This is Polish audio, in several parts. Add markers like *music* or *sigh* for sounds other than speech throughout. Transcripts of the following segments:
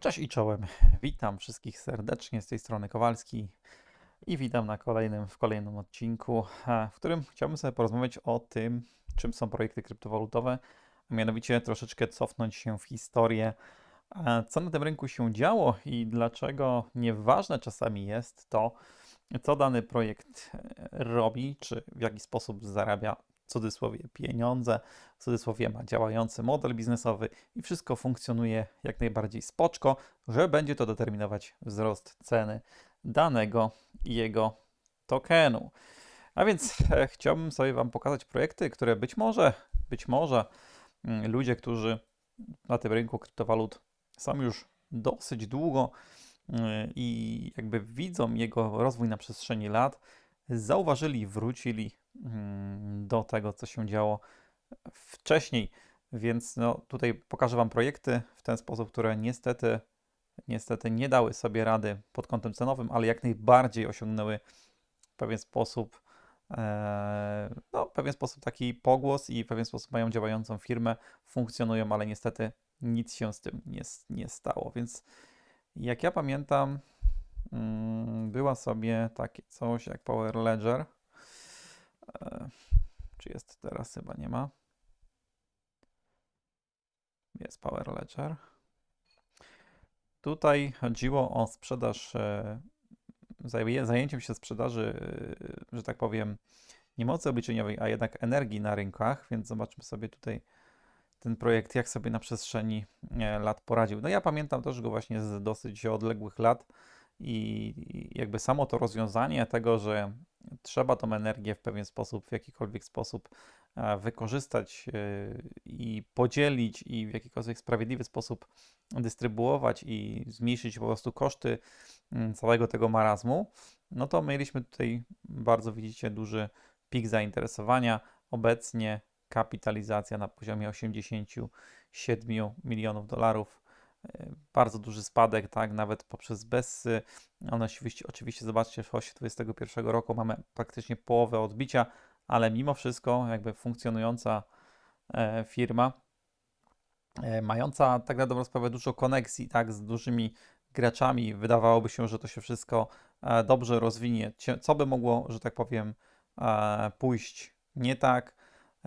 Cześć i czołem. Witam wszystkich serdecznie z tej strony Kowalski i witam na kolejnym, w kolejnym odcinku, e, w którym chciałbym sobie porozmawiać o tym, czym są projekty kryptowalutowe, a mianowicie troszeczkę cofnąć się w historię, e, co na tym rynku się działo i dlaczego nieważne czasami jest to, co dany projekt e, robi, czy w jaki sposób zarabia w cudzysłowie pieniądze, w cudzysłowie ma działający model biznesowy i wszystko funkcjonuje jak najbardziej spoczko, że będzie to determinować wzrost ceny danego jego tokenu. A więc e, chciałbym sobie Wam pokazać projekty, które być może, być może mm, ludzie, którzy na tym rynku kryptowalut są już dosyć długo mm, i jakby widzą jego rozwój na przestrzeni lat, zauważyli, wrócili do tego, co się działo wcześniej. Więc no, tutaj pokażę Wam projekty w ten sposób, które niestety, niestety nie dały sobie rady pod kątem cenowym, ale jak najbardziej osiągnęły w pewien sposób, e, no, pewien sposób taki pogłos i w pewien sposób mają działającą firmę, funkcjonują, ale niestety nic się z tym nie, nie stało. Więc jak ja pamiętam, mm, była sobie takie coś jak Power Ledger. E, czy jest teraz? Chyba nie ma. Jest Power Ledger. Tutaj chodziło o sprzedaż, e, zaję- zajęciem się sprzedaży, e, że tak powiem, nie mocy obliczeniowej, a jednak energii na rynkach, więc zobaczmy sobie tutaj ten projekt, jak sobie na przestrzeni lat poradził. No ja pamiętam też go właśnie z dosyć odległych lat i jakby samo to rozwiązanie tego, że trzeba tą energię w pewien sposób, w jakikolwiek sposób e, wykorzystać e, i podzielić i w jakikolwiek sprawiedliwy sposób dystrybuować i zmniejszyć po prostu koszty mm, całego tego marazmu, no to mieliśmy tutaj bardzo, widzicie, duży pik zainteresowania. Obecnie kapitalizacja na poziomie 87 milionów dolarów. Bardzo duży spadek, tak, nawet poprzez BESy. One oczywiście, oczywiście zobaczcie, w osie 2021 roku mamy praktycznie połowę odbicia, ale mimo wszystko jakby funkcjonująca e, firma, e, mająca tak na dobrą sprawę dużo koneksji, tak, z dużymi graczami, wydawałoby się, że to się wszystko e, dobrze rozwinie. Co by mogło, że tak powiem, pójść nie tak?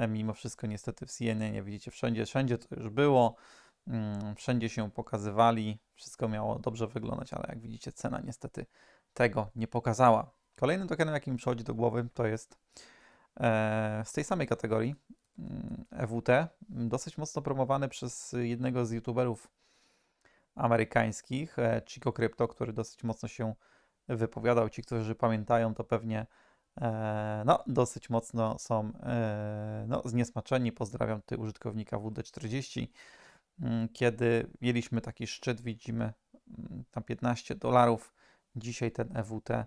Mimo wszystko niestety w CNN widzicie wszędzie, wszędzie to już było, wszędzie się pokazywali, wszystko miało dobrze wyglądać, ale jak widzicie cena niestety tego nie pokazała. Kolejnym tokenem, jaki mi przychodzi do głowy, to jest e, z tej samej kategorii mm, EWT, mm, dosyć mocno promowany przez jednego z youtuberów amerykańskich, e, Chico Crypto, który dosyć mocno się wypowiadał. Ci, którzy pamiętają, to pewnie e, no, dosyć mocno są no, zniesmaczeni. Pozdrawiam tutaj użytkownika WD40. Mm, Kiedy mieliśmy taki szczyt, widzimy mm, tam 15 dolarów. Dzisiaj ten EWT e,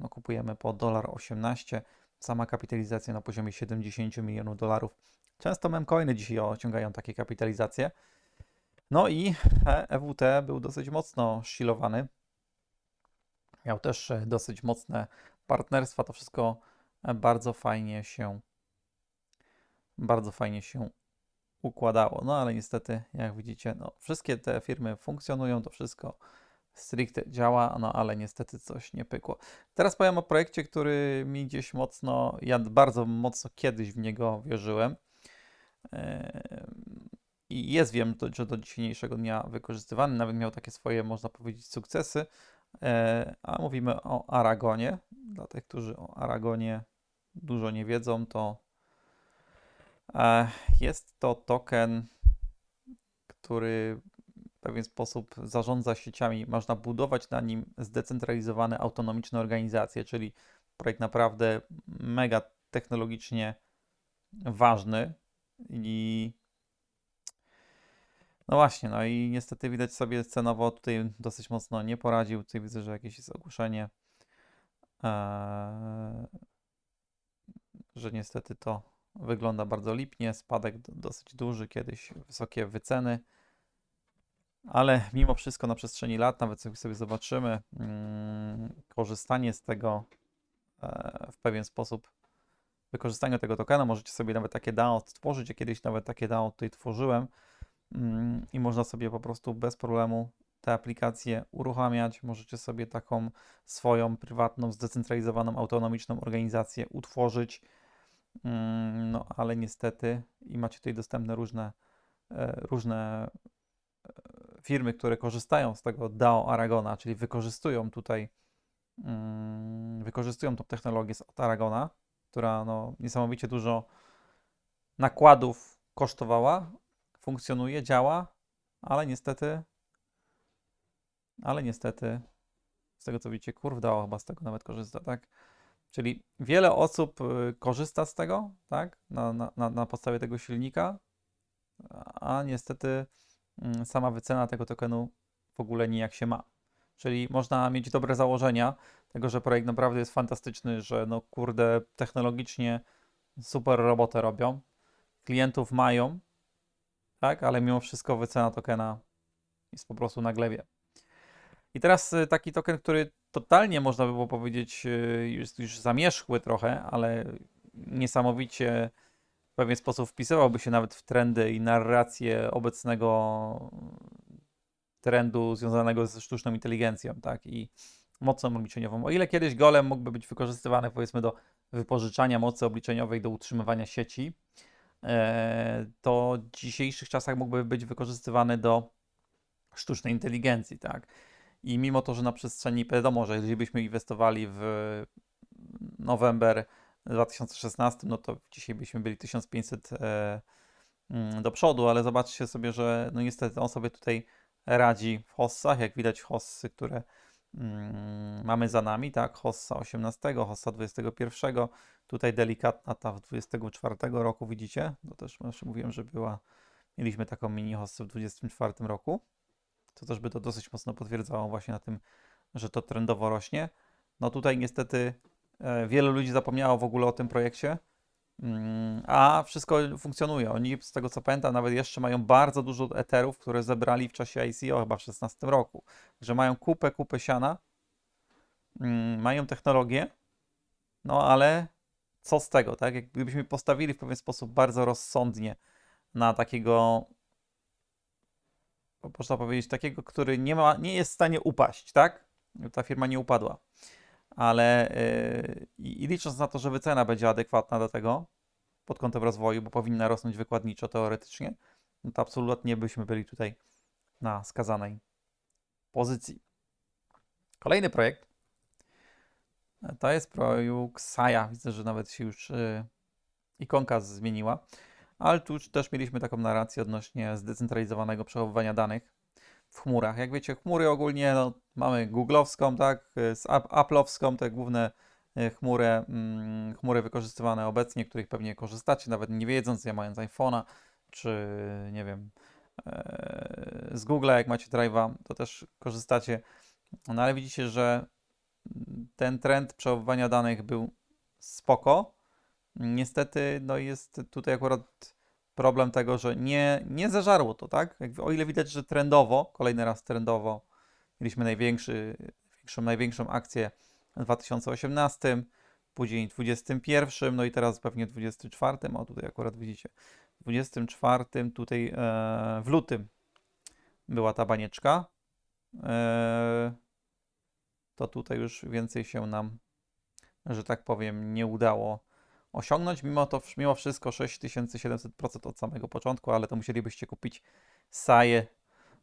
no, kupujemy po dolar 18. Sama kapitalizacja na poziomie 70 milionów dolarów. Często memcoiny dzisiaj osiągają takie kapitalizacje. No i e, EWT był dosyć mocno szilowany. Miał też e, dosyć mocne partnerstwa. To wszystko e, bardzo fajnie się bardzo fajnie się układało. No ale niestety, jak widzicie, no, wszystkie te firmy funkcjonują, to wszystko stricte działa, no ale niestety coś nie pykło. Teraz powiem o projekcie, który mi gdzieś mocno, ja bardzo mocno kiedyś w niego wierzyłem. Em, I jest, wiem, że do dzisiejszego dnia wykorzystywany, nawet miał takie swoje, można powiedzieć, sukcesy. E, A mówimy o Aragonie. Dla tych, którzy o Aragonie dużo nie wiedzą, to jest to token, który w pewien sposób zarządza sieciami. Można budować na nim zdecentralizowane, autonomiczne organizacje, czyli projekt naprawdę mega technologicznie ważny i no właśnie, no i niestety widać sobie cenowo tutaj dosyć mocno nie poradził. Tutaj widzę, że jakieś jest ogłoszenie, eee, że niestety to wygląda bardzo lipnie. Spadek do- dosyć duży, kiedyś wysokie wyceny. Ale mimo wszystko na przestrzeni lat, nawet sobie zobaczymy, mm, korzystanie z tego e, w pewien sposób, wykorzystanie tego tokena, możecie sobie nawet takie DAO stworzyć. Ja kiedyś nawet takie DAO tutaj tworzyłem. mm, i można sobie po prostu bez problemu te aplikacje uruchamiać. Możecie sobie taką swoją prywatną, zdecentralizowaną, autonomiczną organizację utworzyć. Mm, No, ale niestety i macie tutaj dostępne różne, e, różne e, firmy, które korzystają z tego DAO Aragona, czyli wykorzystują tutaj, mm, wykorzystują tą technologię od Aragona, która no, niesamowicie dużo nakładów kosztowała, funkcjonuje, działa, ale niestety, ale niestety, z tego co widzicie, kurw DAO chyba z tego nawet korzysta, tak? Czyli wiele osób y, korzysta z tego, tak, na, na, na podstawie tego silnika, a niestety mm, sama wycena tego tokenu w ogóle nijak się ma. Czyli można mieć dobre założenia tego, że projekt naprawdę jest fantastyczny, że no kurde, technologicznie super robotę robią, klientów mają, tak, ale mimo wszystko wycena tokena jest po prostu na glebie. I teraz y, taki token, który totalnie można by było powiedzieć, y, jest już zamierzchły trochę, ale niesamowicie w pewien sposób wpisywałby się nawet w trendy i narrację obecnego trendu związanego ze sztuczną inteligencją, tak, i mocą obliczeniową. O ile kiedyś golem mógłby być wykorzystywany powiedzmy do wypożyczania mocy obliczeniowej, do utrzymywania sieci, e, to w dzisiejszych czasach mógłby być wykorzystywany do sztucznej inteligencji, tak. I mimo to, że na przestrzeni, wiadomo, że jeżeli byśmy inwestowali w November 2016, no to dzisiaj byśmy byli 1500 e, mm, do przodu, ale zobaczcie sobie, że no niestety on sobie tutaj radzi w hossach, jak widać hossy, które mm, mamy za nami, tak, hossa 18, hossa 21, tutaj delikatna ta w 24 roku, widzicie, to też już mówiłem, że była, mieliśmy taką mini hossę w 24 roku, to też by to dosyć mocno potwierdzało właśnie na tym, że to trendowo rośnie. No tutaj niestety e, wielu ludzi zapomniało w ogóle o tym projekcie, mm, a wszystko funkcjonuje. Oni, z tego co pamiętam, nawet jeszcze mają bardzo dużo eterów, które zebrali w czasie ICO chyba w 2016 roku. Że mają kupę, kupę siana, mm, mają technologię, no ale co z tego, tak? Jak gdybyśmy postawili w pewien sposób bardzo rozsądnie na takiego można powiedzieć, takiego, który nie, ma, nie jest w stanie upaść, tak? Ta firma nie upadła. Ale yy, i licząc na to, że wycena będzie adekwatna do tego pod kątem rozwoju, bo powinna rosnąć wykładniczo teoretycznie, no to absolutnie byśmy byli tutaj na skazanej pozycji. Kolejny projekt to jest projekt Saja. Widzę, że nawet się już yy, ikonka zmieniła ale tu też mieliśmy taką narrację odnośnie zdecentralizowanego przechowywania danych w chmurach. Jak wiecie, chmury ogólnie no, mamy googlowską, tak, z Apple'owską, te główne e, chmury, mm, chmury wykorzystywane obecnie, których pewnie korzystacie, nawet nie wiedząc, ja mając iPhone'a, czy nie wiem, e, z Google'a, jak macie Drive'a, to też korzystacie. No ale widzicie, że ten trend przechowywania danych był spoko, Niestety, no jest tutaj akurat problem tego, że nie, nie zażarło to, tak? O ile widać, że trendowo, kolejny raz trendowo, mieliśmy największy, największą, największą akcję w 2018, później w 2021, no i teraz pewnie w 2024, o tutaj akurat widzicie, w 2024, tutaj e, w lutym była ta banieczka, e, to tutaj już więcej się nam, że tak powiem, nie udało osiągnąć. Mimo to, mimo wszystko 6700% od samego początku, ale to musielibyście kupić Saje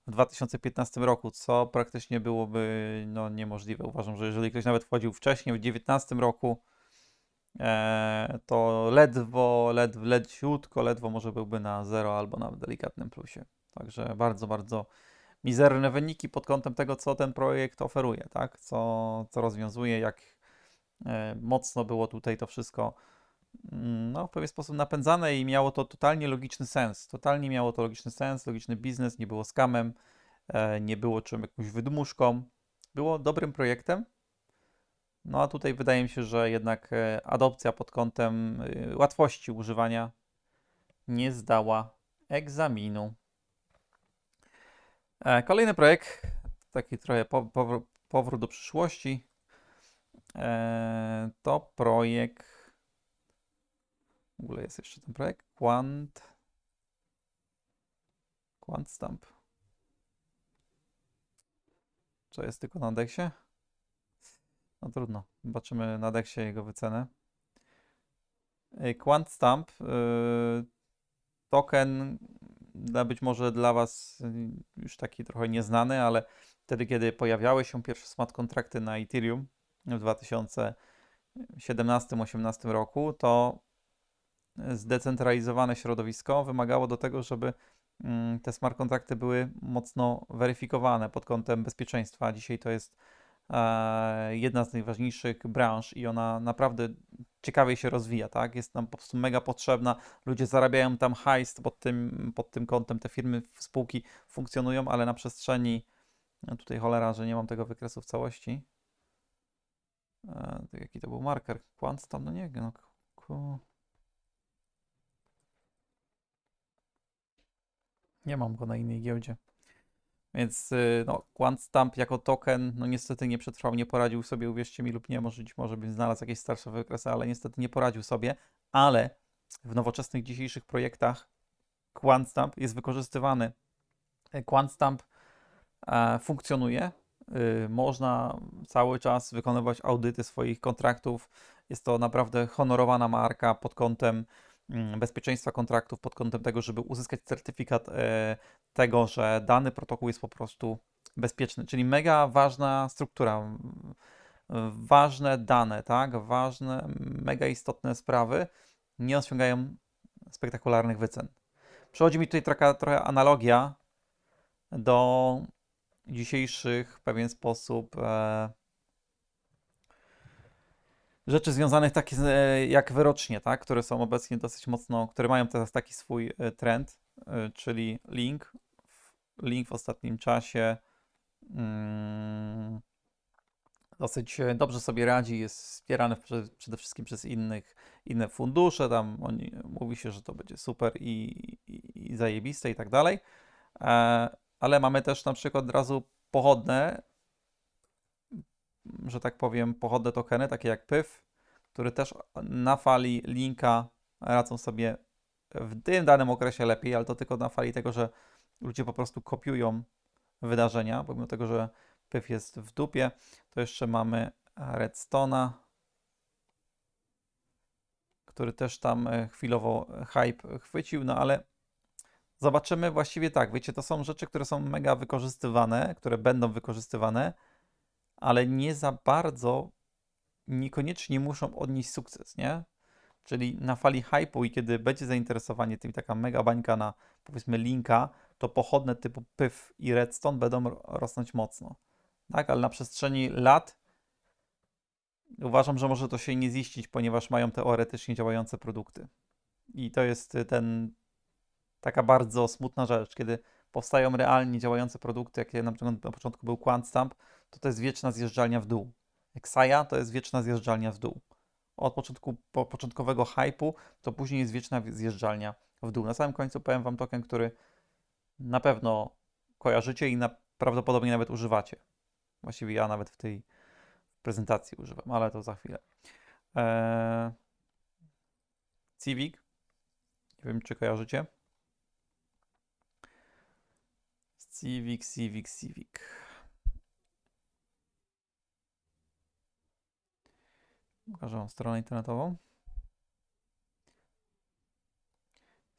w 2015 roku, co praktycznie byłoby no, niemożliwe. Uważam, że jeżeli ktoś nawet wchodził wcześniej, w 2019 roku, e, to ledwo, ledwo, leciutko, ledwo może byłby na zero albo na delikatnym plusie. Także bardzo, bardzo mizerne wyniki pod kątem tego, co ten projekt oferuje, tak? co, co rozwiązuje, jak e, mocno było tutaj to wszystko no, w pewien sposób napędzane i miało to totalnie logiczny sens. Totalnie miało to logiczny sens, logiczny biznes, nie było skamem, e, nie było czym jakąś wydmuszką. Było dobrym projektem. No a tutaj wydaje mi się, że jednak e, adopcja pod kątem e, łatwości używania nie zdała egzaminu. Kolejny projekt, taki trochę powrót do przyszłości, to projekt w ogóle jest jeszcze ten projekt. Quant. QuantStamp. Co jest tylko na Dexie? No trudno. Zobaczymy na Dexie jego wycenę. Y, QuantStamp, yy, token być może dla Was y, już taki trochę nieznany, ale wtedy, kiedy pojawiały się pierwsze smart kontrakty na Ethereum w 2017-2018 roku, to zdecentralizowane środowisko wymagało do tego, żeby mm, te smart kontrakty były mocno weryfikowane pod kątem bezpieczeństwa. Dzisiaj to jest e, jedna z najważniejszych branż i ona naprawdę ciekawie się rozwija, tak? Jest nam po prostu mega potrzebna. Ludzie zarabiają tam hajs pod tym, pod tym kątem, te firmy, spółki funkcjonują, ale na przestrzeni no tutaj cholera, że nie mam tego wykresu w całości. E, jaki to był marker? Quant tam, no nie, no ku... Nie mam go na innej giełdzie. Więc y, no, QuantStamp jako token, no niestety nie przetrwał, nie poradził sobie, uwierzcie mi lub nie, może może bym znalazł jakieś starsze wykresy, ale niestety nie poradził sobie, ale w nowoczesnych dzisiejszych projektach QuantStamp jest wykorzystywany. QuantStamp e, funkcjonuje, y, można cały czas wykonywać audyty swoich kontraktów, jest to naprawdę honorowana marka pod kątem bezpieczeństwa kontraktów, pod kątem tego, żeby uzyskać certyfikat e, tego, że dany protokół jest po prostu bezpieczny. Czyli mega ważna struktura, ważne dane, tak? Ważne, mega istotne sprawy nie osiągają spektakularnych wycen. Przychodzi mi tutaj taka trochę analogia do dzisiejszych w pewien sposób e, rzeczy związanych takie e, jak wyrocznie, tak? które są obecnie dosyć mocno, które mają teraz taki swój e, trend, e, czyli link. Link w ostatnim czasie mm, dosyć dobrze sobie radzi, jest wspierany prze- przede wszystkim przez innych, inne fundusze, tam oni, mówi się, że to będzie super i, i, i zajebiste i tak dalej, ale mamy też na przykład od razu pochodne, że tak powiem, pochodne tokeny, takie jak PYF, które też na fali linka radzą sobie w tym danym okresie lepiej, ale to tylko na fali tego, że ludzie po prostu kopiują wydarzenia, pomimo tego, że PYF jest w dupie, to jeszcze mamy Redstone'a, który też tam e, chwilowo hype chwycił, no ale zobaczymy właściwie tak, wiecie, to są rzeczy, które są mega wykorzystywane, które będą wykorzystywane, ale nie za bardzo, niekoniecznie muszą odnieść sukces, nie? Czyli na fali hype'u i kiedy będzie zainteresowanie tym taka mega bańka na powiedzmy linka, to pochodne typu PYF i Redstone będą ro- rosnąć mocno. Tak, ale na przestrzeni lat uważam, że może to się nie ziścić, ponieważ mają teoretycznie działające produkty. I to jest ten taka bardzo smutna rzecz, kiedy powstają realnie działające produkty, jak na na początku był QuantStamp, to to jest wieczna zjeżdżalnia w dół. Exaya to jest wieczna zjeżdżalnia w dół. Od początku, po, początkowego hype'u, to później jest wieczna wi- zjeżdżalnia w dół. Na samym końcu powiem Wam token, który na pewno kojarzycie i na, prawdopodobnie nawet używacie. Właściwie ja nawet w tej prezentacji używam, ale to za chwilę. Eee, Civic. Nie wiem, czy kojarzycie. Civic, Civic, Civic. Pokażę Wam stronę internetową.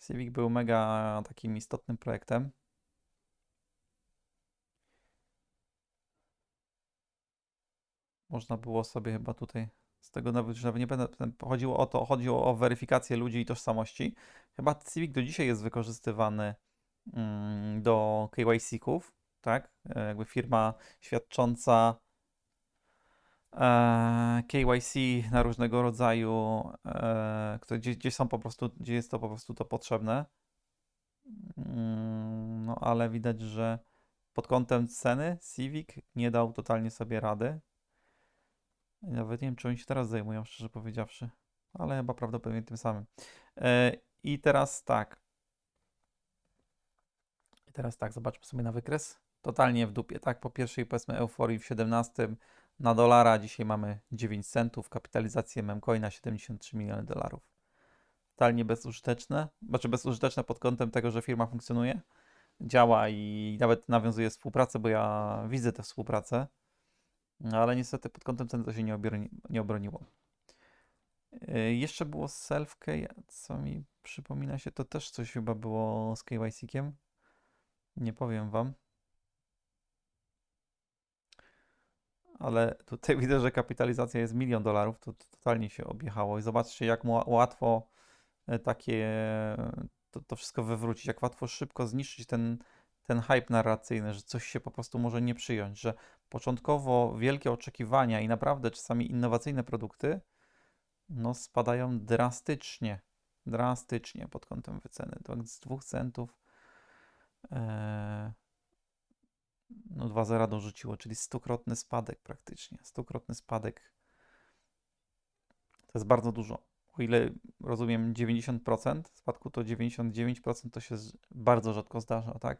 Civic był mega takim istotnym projektem. Można było sobie chyba tutaj, z tego nawet, że nie będę, chodziło o to, chodziło o weryfikację ludzi i tożsamości. Chyba Civic do dzisiaj jest wykorzystywany mm, do KYC-ków, tak? E, Jakby firma świadcząca KYC na różnego rodzaju, e, gdzie, gdzie są po prostu, gdzie jest to po prostu to potrzebne. Mm, No ale widać, że pod kątem ceny Civic nie dał totalnie sobie rady. Nawet nie wiem, czy oni się teraz zajmują, szczerze powiedziawszy, ale chyba prawdopodobnie tym samym. E, I teraz tak. I teraz tak, zobaczmy sobie na wykres. Totalnie w dupie, tak? Po pierwszej, powiedzmy, euforii w 17 na dolara, dzisiaj mamy 9 centów, kapitalizację memcoina 73 miliony dolarów. Totalnie bezużyteczne, znaczy bezużyteczne pod kątem tego, że firma funkcjonuje, działa i nawet nawiązuje współpracę, bo ja widzę tę współpracę, ale niestety pod kątem ceny to się nie, obroni, nie obroniło. Yy, Jeszcze było self-K, co mi przypomina się, to też coś chyba było z KYC-kiem. Nie powiem wam. Ale tutaj *laughs* widzę, że kapitalizacja jest milion dolarów, to, to totalnie się objechało. I zobaczcie, jak łatwo e, takie to, to wszystko wywrócić, jak łatwo szybko zniszczyć ten, ten hype narracyjny, że coś się po prostu może nie przyjąć, że początkowo wielkie oczekiwania i naprawdę czasami innowacyjne produkty no spadają drastycznie, drastycznie pod kątem wyceny. To z 2 centów e, no 2,0 dorzuciło, czyli stukrotny spadek praktycznie. Stukrotny spadek to jest bardzo dużo. O ile rozumiem 90% spadku, to 99% to się bardzo rzadko zdarza, tak?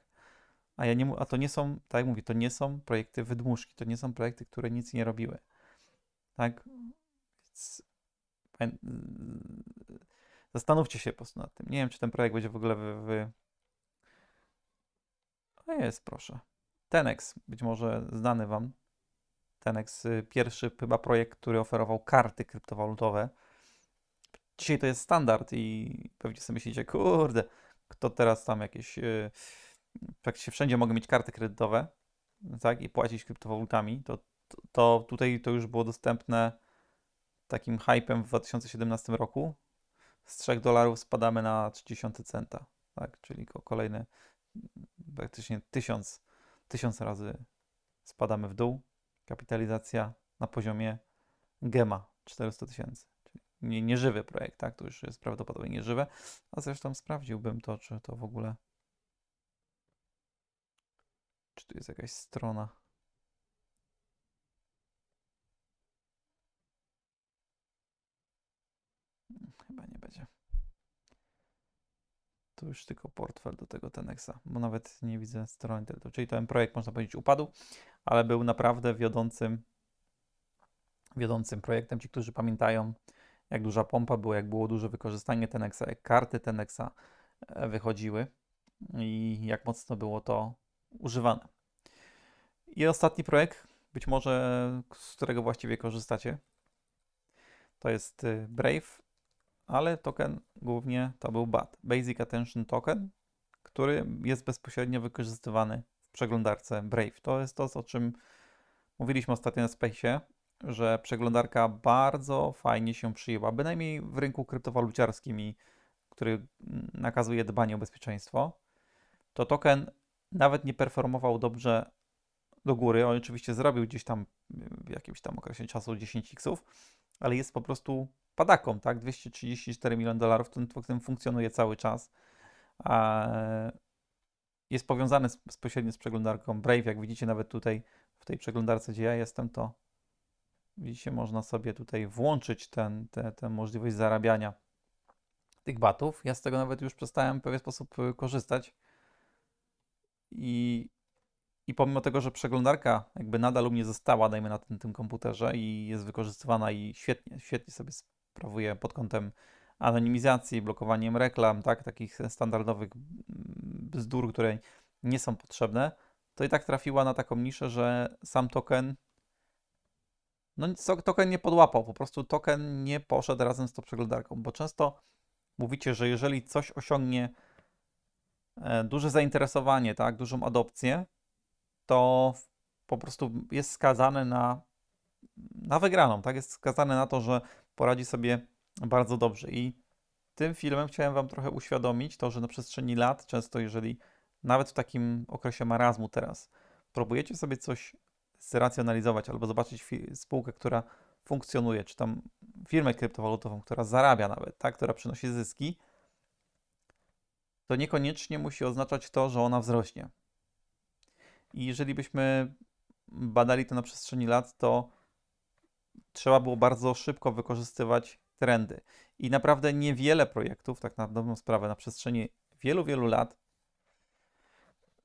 A ja nie, a to nie są, tak jak mówię, to nie są projekty wydmuszki, to nie są projekty, które nic nie robiły. Tak? Więc zastanówcie się po prostu nad tym. Nie wiem, czy ten projekt będzie w ogóle wy... wy... A jest, proszę. Tenex, być może znany Wam. Tenex, y, pierwszy chyba projekt, który oferował karty kryptowalutowe. Dzisiaj to jest standard i pewnie sobie myślicie, kurde, kto teraz tam jakieś, y, praktycznie wszędzie mogę mieć karty kredytowe, tak, i płacić kryptowalutami, to, to, to tutaj to już było dostępne takim hypem w 2017 roku. Z 3 dolarów spadamy na 30 centa, tak, czyli ko- kolejne praktycznie 1000, 1000 razy spadamy w dół. Kapitalizacja na poziomie Gema 400 tysięcy. Nie, nieżywy projekt, tak? To już jest prawdopodobnie nieżywe. A zresztą sprawdziłbym to, czy to w ogóle. Czy tu jest jakaś strona? Chyba nie będzie. Już tylko portfel do tego Tenexa, bo nawet nie widzę strony internetowej. Czyli ten projekt, można powiedzieć, upadł, ale był naprawdę wiodącym, wiodącym projektem. Ci, którzy pamiętają, jak duża pompa była, jak było duże wykorzystanie Tenexa, jak karty Tenexa e, wychodziły i jak mocno było to używane. I ostatni projekt, być może z którego właściwie korzystacie, to jest y, Brave, ale token głównie to był BAT, Basic Attention Token, który jest bezpośrednio wykorzystywany w przeglądarce Brave. To jest to, o czym mówiliśmy ostatnio na Space'ie, że przeglądarka bardzo fajnie się przyjęła, bynajmniej w rynku kryptowaluciarskim, i który nakazuje dbanie o bezpieczeństwo. To token nawet nie performował dobrze do góry. On oczywiście zrobił gdzieś tam w jakimś tam okresie czasu 10 x ale jest po prostu padaką, tak? 234 miliony dolarów, ten token funkcjonuje cały czas. Jest powiązany z- bezpośrednio z przeglądarką Brave. Jak widzicie, nawet tutaj w tej przeglądarce, gdzie ja jestem, to widzicie, można sobie tutaj włączyć ten, te, tę możliwość zarabiania tych batów. Ja z tego nawet już przestałem w pewien sposób y, korzystać. I, I pomimo tego, że przeglądarka jakby nadal u mnie została, dajmy na tym, tym komputerze i jest wykorzystywana i świetnie, świetnie sobie sprawuje pod kątem anonimizacji, blokowaniem reklam, tak, takich standardowych mm, bzdur, które nie są potrzebne, to i tak trafiła na taką niszę, że sam token no token nie podłapał, po prostu token nie poszedł razem z tą przeglądarką, bo często mówicie, że jeżeli coś osiągnie e, duże zainteresowanie, tak, dużą adopcję, to po prostu jest skazane na, na wygraną, tak, jest skazane na to, że poradzi sobie bardzo dobrze. I tym filmem chciałem Wam trochę uświadomić to, że na przestrzeni lat, często jeżeli nawet w takim okresie marazmu teraz, próbujecie sobie coś zracjonalizować albo zobaczyć spółkę, która funkcjonuje, czy tam firmę kryptowalutową, która zarabia nawet, tak, która przynosi zyski, to niekoniecznie musi oznaczać to, że ona wzrośnie. I jeżeli byśmy badali to na przestrzeni lat, to trzeba było bardzo szybko wykorzystywać trendy. I naprawdę niewiele projektów, tak na dobrą sprawę, na przestrzeni wielu, wielu lat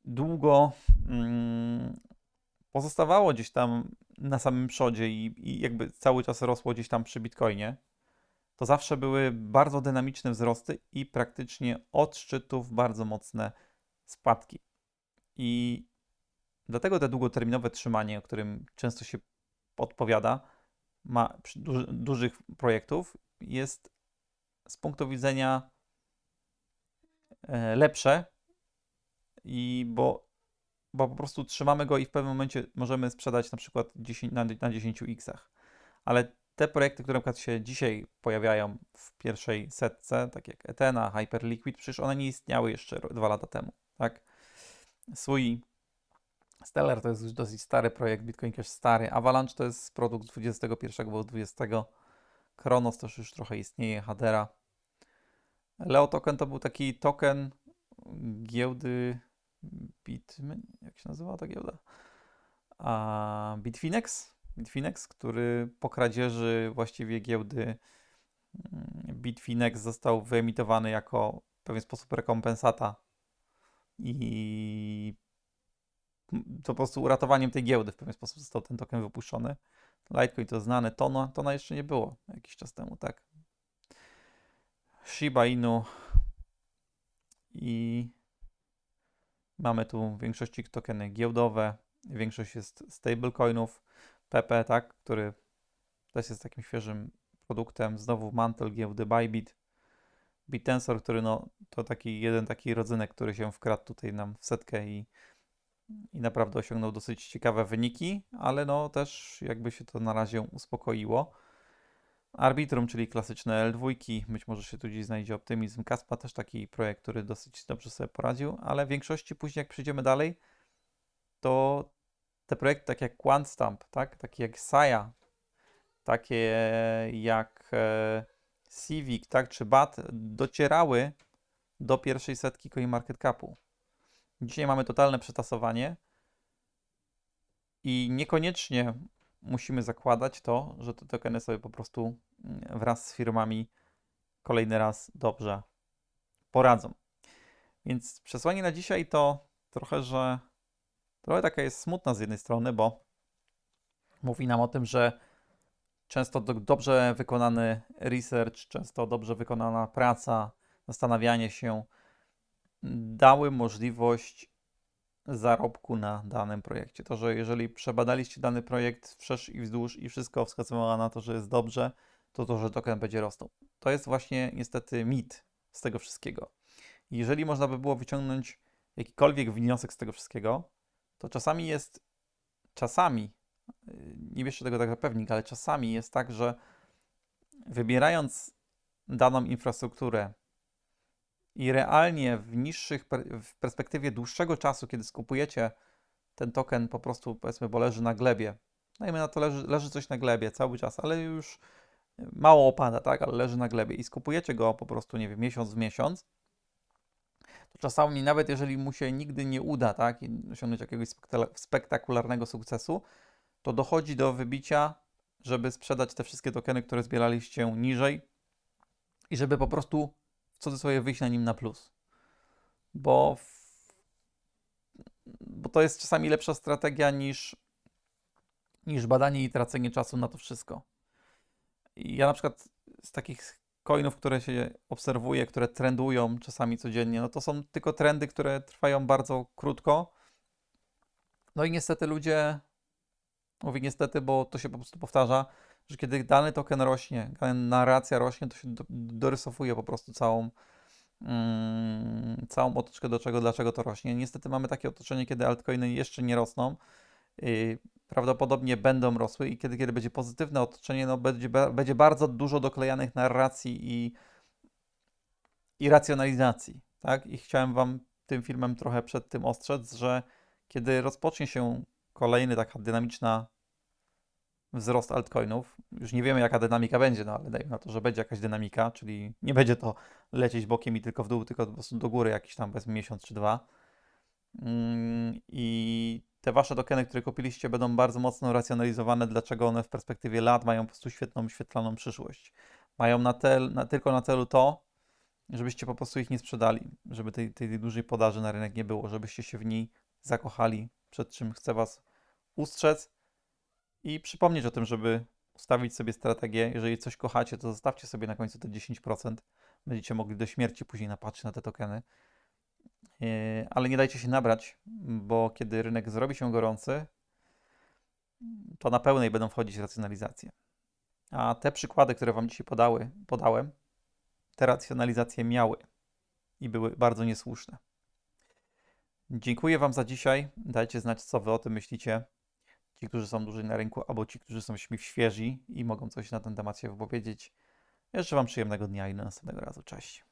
długo mm, pozostawało gdzieś tam na samym przodzie i, i jakby cały czas rosło gdzieś tam przy Bitcoinie. To zawsze były bardzo dynamiczne wzrosty i praktycznie od szczytów bardzo mocne spadki. I dlatego te długoterminowe trzymanie, o którym często się odpowiada, ma przy duży, dużych projektów, jest z punktu widzenia e, lepsze i bo, bo po prostu trzymamy go i w pewnym momencie możemy sprzedać na przykład 10, na, na 10x. Ale te projekty, które na się dzisiaj pojawiają w pierwszej setce, tak jak Ethena, Hyperliquid, przecież one nie istniały jeszcze dwa lata temu, tak? Sui, Stellar to jest już dosyć stary projekt, Bitcoin Cash stary, Avalanche to jest produkt z 21 albo 20, Kronos też już trochę istnieje, Hadera. Leo Token to był taki token giełdy Bit... jak się nazywa ta giełda? A Bitfinex? Bitfinex, który po kradzieży właściwie giełdy mm, Bitfinex został wyemitowany jako w pewien sposób rekompensata i to po prostu uratowaniem tej giełdy w pewien sposób został ten token wypuszczony. Litecoin to znane, Tona, Tona jeszcze nie było jakiś czas temu, tak. Shiba Inu i mamy tu w większości tokeny giełdowe, większość jest stablecoinów, PP, tak, który też jest takim świeżym produktem, znowu mantel giełdy Bybit, Bitensor, który no, to taki jeden taki rodzynek, który się wkradł tutaj nam w setkę i, i naprawdę osiągnął dosyć ciekawe wyniki, ale no też jakby się to na razie uspokoiło. Arbitrum, czyli klasyczne L2, być może się tu gdzieś znajdzie Optymizm Kaspa, też taki projekt, który dosyć dobrze sobie poradził, ale w większości później jak przejdziemy dalej, to te projekty takie jak QuantStamp, tak? takie jak Saya, takie jak e, Civic, tak? czy BAT docierały do pierwszej setki CoinMarketCapu. Dzisiaj mamy totalne przetasowanie i niekoniecznie musimy zakładać to, że te tokeny sobie po prostu mm, wraz z firmami kolejny raz dobrze poradzą. Więc przesłanie na dzisiaj to trochę, że trochę taka jest smutna z jednej strony, bo mówi nam o tym, że często do, dobrze wykonany research, często dobrze wykonana praca, zastanawianie się dały możliwość zarobku na danym projekcie. To, że jeżeli przebadaliście dany projekt wszerz i wzdłuż i wszystko wskazywało na to, że jest dobrze, to to, że token będzie rosnął. To jest właśnie niestety mit z tego wszystkiego. Jeżeli można by było wyciągnąć jakikolwiek wniosek z tego wszystkiego, to czasami jest, czasami, yy, nie bierzcie tego tak za pewnik, ale czasami jest tak, że wybierając daną infrastrukturę i realnie w niższych, w perspektywie dłuższego czasu, kiedy skupujecie ten token po prostu, powiedzmy, bo leży na glebie, dajmy na to, leży, leży coś na glebie cały czas, ale już mało opada, tak, ale leży na glebie i skupujecie go po prostu, nie wiem, miesiąc w miesiąc, to czasami nawet jeżeli mu się nigdy nie uda, tak, i osiągnąć jakiegoś spektakularnego sukcesu, to dochodzi do wybicia, żeby sprzedać te wszystkie tokeny, które zbieraliście niżej i żeby po prostu w cudzysłowie wyjść na nim na plus. Bo, bo to jest czasami lepsza strategia niż, niż badanie i tracenie czasu na to wszystko. Ja na przykład z takich coinów, które się obserwuje, które trendują czasami codziennie, no to są tylko trendy, które trwają bardzo krótko. No i niestety ludzie, mówię niestety, bo to się po prostu powtarza, że kiedy dany token rośnie, dana narracja rośnie, to się do, dorysowuje po prostu całą, mm, całą otoczkę do czego, dlaczego to rośnie. Niestety mamy takie otoczenie, kiedy altcoiny jeszcze nie rosną. Yy, prawdopodobnie będą rosły i kiedy, kiedy będzie pozytywne otoczenie, no będzie, będzie bardzo dużo doklejanych narracji i, i racjonalizacji. Tak? I chciałem Wam tym filmem trochę przed tym ostrzec, że kiedy rozpocznie się kolejny taka dynamiczna wzrost altcoinów. Już nie wiemy, jaka dynamika będzie, no ale dajmy na to, że będzie jakaś dynamika, czyli nie będzie to lecieć bokiem i tylko w dół, tylko po prostu do góry jakiś tam powiedzmy miesiąc czy dwa. Mm, I te wasze tokeny, które kupiliście, będą bardzo mocno racjonalizowane, dlaczego one w perspektywie lat mają po prostu świetną, świetlaną przyszłość. Mają na tel, na, tylko na celu to, żebyście po prostu ich nie sprzedali, żeby tej, tej dużej podaży na rynek nie było, żebyście się w niej zakochali, przed czym chcę was ustrzec i przypomnieć o tym, żeby ustawić sobie strategię. Jeżeli coś kochacie, to zostawcie sobie na końcu te 10%. Będziecie mogli do śmierci później napatrzeć na te tokeny. Yy, Ale nie dajcie się nabrać, bo kiedy rynek zrobi się gorący, to na pełnej będą wchodzić racjonalizacje. A te przykłady, które Wam dzisiaj podały, podałem, te racjonalizacje miały i były bardzo niesłuszne. Dziękuję Wam za dzisiaj. Dajcie znać, co Wy o tym myślicie. Ci, którzy są dłużej na rynku, albo ci, którzy są świeżi i mogą coś na ten temat się wypowiedzieć. Jeszcze Wam przyjemnego dnia i do następnego razu. Cześć.